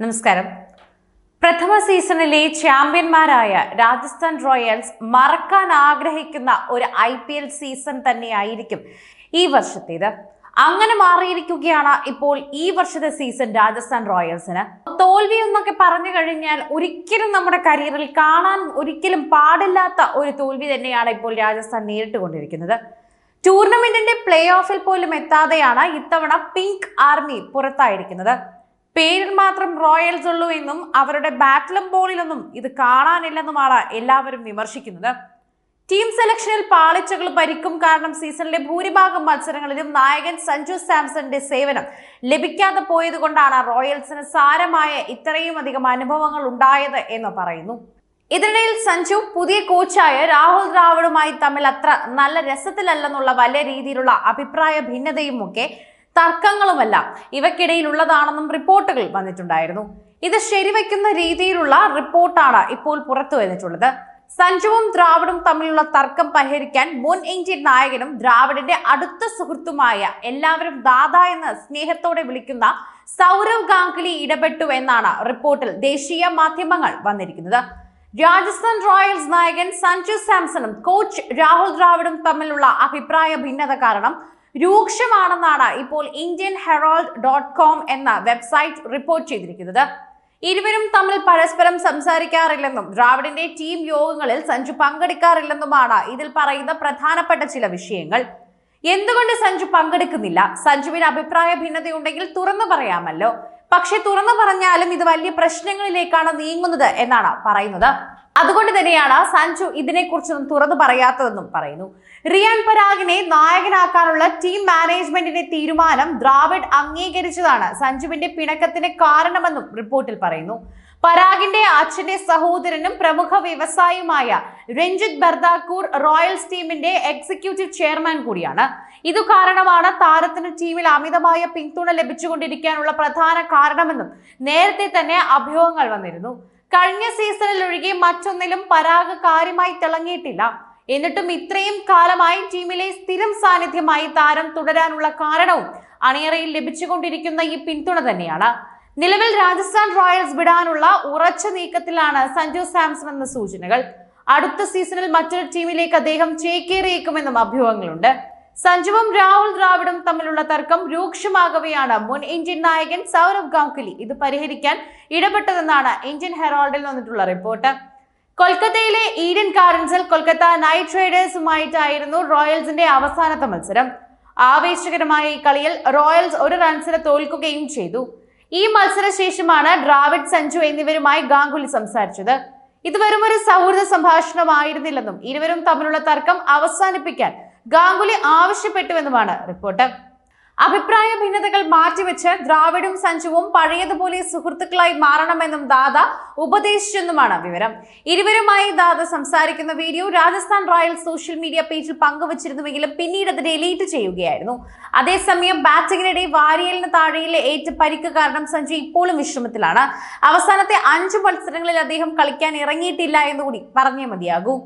നമസ്കാരം. പ്രഥമ സീസണിലെ ചാമ്പ്യന്മാരായ രാജസ്ഥാൻ റോയൽസ് മറക്കാൻ ആഗ്രഹിക്കുന്ന ഒരു ഐ പി എൽ സീസൺ തന്നെയായിരിക്കും ഈ വർഷത്തേത്. അങ്ങനെ മാറിയിരിക്കുകയാണ് ഇപ്പോൾ ഈ വർഷത്തെ സീസൺ രാജസ്ഥാൻ റോയൽസിന്. തോൽവി എന്നൊക്കെ പറഞ്ഞു കഴിഞ്ഞാൽ ഒരിക്കലും നമ്മുടെ കരിയറിൽ കാണാൻ ഒരിക്കലും പാടില്ലാത്ത ഒരു തോൽവി തന്നെയാണ് ഇപ്പോൾ രാജസ്ഥാൻ നേരിട്ടുകൊണ്ടിരിക്കുന്നത്. ടൂർണമെന്റിന്റെ പ്ലേ ഓഫിൽ പോലും എത്താതെയാണ് ഇത്തവണ പിങ്ക് ആർമി പുറത്തായിരിക്കുന്നത്. പേരിൽ മാത്രം റോയൽസ് ഉള്ളൂ എന്നും അവരുടെ ബാറ്റിലും ബോളിലൊന്നും ഇത് കാണാനില്ലെന്നുമാണ് എല്ലാവരും വിമർശിക്കുന്നത്. ടീം സെലക്ഷനിൽ പാളിച്ചകൾ പരിക്കും കാരണം സീസണിലെ ഭൂരിഭാഗം മത്സരങ്ങളിലും നായകൻ സഞ്ജു സാംസന്റെ സേവനം ലഭിക്കാതെ പോയത് കൊണ്ടാണ് റോയൽസിന് സാരമായ ഇത്രയും അധികം അനുഭവങ്ങൾ ഉണ്ടായത് എന്ന് പറയുന്നു. ഇതിനിടയിൽ സഞ്ജു പുതിയ കോച്ചായ രാഹുൽ ദ്രാവിഡുമായി തമ്മിൽ അത്ര നല്ല രസത്തിലല്ലെന്നുള്ള വലിയ രീതിയിലുള്ള അഭിപ്രായ ഭിന്നതയും ഒക്കെ തർക്കങ്ങളുമെല്ലാം ഇവയ്ക്കിടയിലുള്ളതാണെന്നും റിപ്പോർട്ടുകൾ വന്നിട്ടുണ്ടായിരുന്നു. ഇത് ശരിവയ്ക്കുന്ന രീതിയിലുള്ള റിപ്പോർട്ടാണ് ഇപ്പോൾ പുറത്തു വന്നിട്ടുള്ളത്. സഞ്ജുവും ദ്രാവിഡും തമ്മിലുള്ള തർക്കം പരിഹരിക്കാൻ മുൻ ഇന്ത്യൻ നായകനും ദ്രാവിഡിന്റെ അടുത്ത സുഹൃത്തുമായ എല്ലാവരും ദാദ എന്ന് സ്നേഹത്തോടെ വിളിക്കുന്ന സൗരവ് ഗാംഗുലി ഇടപെട്ടു എന്നാണ് റിപ്പോർട്ടിൽ ദേശീയ മാധ്യമങ്ങൾ വന്നിരിക്കുന്നത്. രാജസ്ഥാൻ റോയൽസ് നായകൻ സഞ്ജു സാംസണും കോച്ച് രാഹുൽ ദ്രാവിഡും തമ്മിലുള്ള അഭിപ്രായ ഭിന്നത കാരണം രൂക്ഷമാണെന്നാണ് ഇപ്പോൾ ഇന്ത്യൻ ഹെറാൾഡ് ഡോട്ട് കോം എന്ന വെബ്സൈറ്റ് റിപ്പോർട്ട് ചെയ്തിരിക്കുന്നത്. ഇരുവരും തമ്മിൽ പരസ്പരം സംസാരിക്കാറില്ലെന്നും ദ്രാവിഡിന്റെ ടീം യോഗങ്ങളിൽ സഞ്ജു പങ്കെടുക്കാറില്ലെന്നുമാണ് ഇതിൽ പറയുന്ന പ്രധാനപ്പെട്ട ചില വിഷയങ്ങൾ. എന്തുകൊണ്ട് സഞ്ജു പങ്കെടുക്കുന്നില്ല? സഞ്ജുവിന് അഭിപ്രായ ഭിന്നതയുണ്ടെങ്കിൽ തുറന്നു പറയാമല്ലോ. പക്ഷെ തുറന്നു പറഞ്ഞാലും ഇത് വലിയ പ്രശ്നങ്ങളിലേക്കാണ് നീങ്ങുന്നത് എന്നാണ് പറയുന്നത്. അതുകൊണ്ട് തന്നെയാണ് സഞ്ജു ഇതിനെക്കുറിച്ചൊന്നും തുറന്നു പറയാത്തതെന്നും പറയുന്നു. റിയാൻ പരാഗിനെ നായകനാക്കാനുള്ള ടീം മാനേജ്മെന്റിന്റെ തീരുമാനം ദ്രാവിഡ് അംഗീകരിച്ചതാണ്. സഞ്ജുവിന്റെ പിണക്കത്തിന് കാരണമെന്നും റിപ്പോർട്ടിൽ പറയുന്നു. പരാഗിന്റെ അച്ഛന്റെ സഹോദരനും പ്രമുഖ വ്യവസായിയുമായ രഞ്ജിത് ബർദാക്കൂർ റോയൽസ് ടീമിന്റെ എക്സിക്യൂട്ടീവ് ചെയർമാൻ കൂടിയാണ്. ഇതു കാരണമാണ് താരത്തിന് ടീമിൽ അമിതമായ പിന്തുണ ലഭിച്ചുകൊണ്ടിരിക്കാനുള്ള പ്രധാന കാരണമെന്നും നേരത്തെ തന്നെ അഭ്യൂഹങ്ങൾ വന്നിരുന്നു. കഴിഞ്ഞ സീസണിൽ ഒഴികെ മറ്റൊന്നിലും പരാഗ് കാര്യമായി തിളങ്ങിയിട്ടില്ല. എന്നിട്ടും ഇത്രയും കാലമായി ടീമിലെ സ്ഥിരം സാന്നിധ്യമായി താരം തുടരാനുള്ള കാരണവും അണിയറയിൽ ലഭിച്ചുകൊണ്ടിരിക്കുന്ന ഈ പിന്തുണ തന്നെയാണ്. നിലവിൽ രാജസ്ഥാൻ റോയൽസ് വിടാനുള്ള ഉറച്ച നീക്കത്തിലാണ് സഞ്ജു സാംസൺ എന്ന സൂചനകൾ. അടുത്ത സീസണിൽ മറ്റൊരു ടീമിലേക്ക് അദ്ദേഹം ചേക്കേറിയേക്കുമെന്നും അഭ്യൂഹങ്ങളുണ്ട്. സഞ്ജുവും രാഹുൽ ദ്രാവിഡും തമ്മിലുള്ള തർക്കം രൂക്ഷമാകവെയാണ് മുൻ ഇന്ത്യൻ നായകൻ സൗരവ് ഗാംഗുലി ഇത് പരിഹരിക്കാൻ ഇടപെട്ടതെന്നാണ് ഇന്ത്യൻ ഹെറാൾഡിൽ വന്നിട്ടുള്ള റിപ്പോർട്ട്. കൊൽക്കത്തയിലെ ഈഡൻ ഗാർഡൻസിൽ കൊൽക്കത്ത നൈറ്റ് റൈഡേഴ്സുമായിട്ടായിരുന്നു റോയൽസിന്റെ അവസാനത്തെ മത്സരം. ആവേശകരമായ ഈ കളിയിൽ റോയൽസ് ഒരു റൺസിന് തോൽക്കുകയും ചെയ്തു. ഈ മത്സരശേഷമാണ് ഡ്രാവിഡ് സഞ്ജു എന്നിവരുമായി ഗാംഗുലി സംസാരിച്ചത്. ഇത് ഒരു സൗഹൃദ സംഭാഷണമായിരുന്നില്ലെന്നും ഇരുവരും തമ്മിലുള്ള തർക്കം അവസാനിപ്പിക്കാൻ ഗാംഗുലി ആവശ്യപ്പെട്ടുവെന്നുമാണ് റിപ്പോർട്ട്. അഭിപ്രായ ഭിന്നതകൾ മാറ്റിവെച്ച് ദ്രാവിഡും സഞ്ജുവും പഴയതുപോലെ സുഹൃത്തുക്കളായി മാറണമെന്നും ദാദ ഉപദേശിച്ചെന്നുമാണ് വിവരം. ഇരുവരുമായി ദാദ സംസാരിക്കുന്ന video Rajasthan Royals social media പേജിൽ പങ്കുവച്ചിരുന്നുവെങ്കിലും പിന്നീട് അത് ഡിലീറ്റ് ചെയ്യുകയായിരുന്നു. അതേസമയം ബാറ്റിംഗിനിടെ വാരിയലിന് താഴെയിലെ ഏറ്റ പരിക്ക് കാരണം സഞ്ജു ഇപ്പോഴും വിശ്രമത്തിലാണ്. അവസാനത്തെ അഞ്ച് മത്സരങ്ങളിൽ അദ്ദേഹം കളിക്കാൻ ഇറങ്ങിയിട്ടില്ല എന്നുകൂടി പറഞ്ഞേ മതിയാകൂ.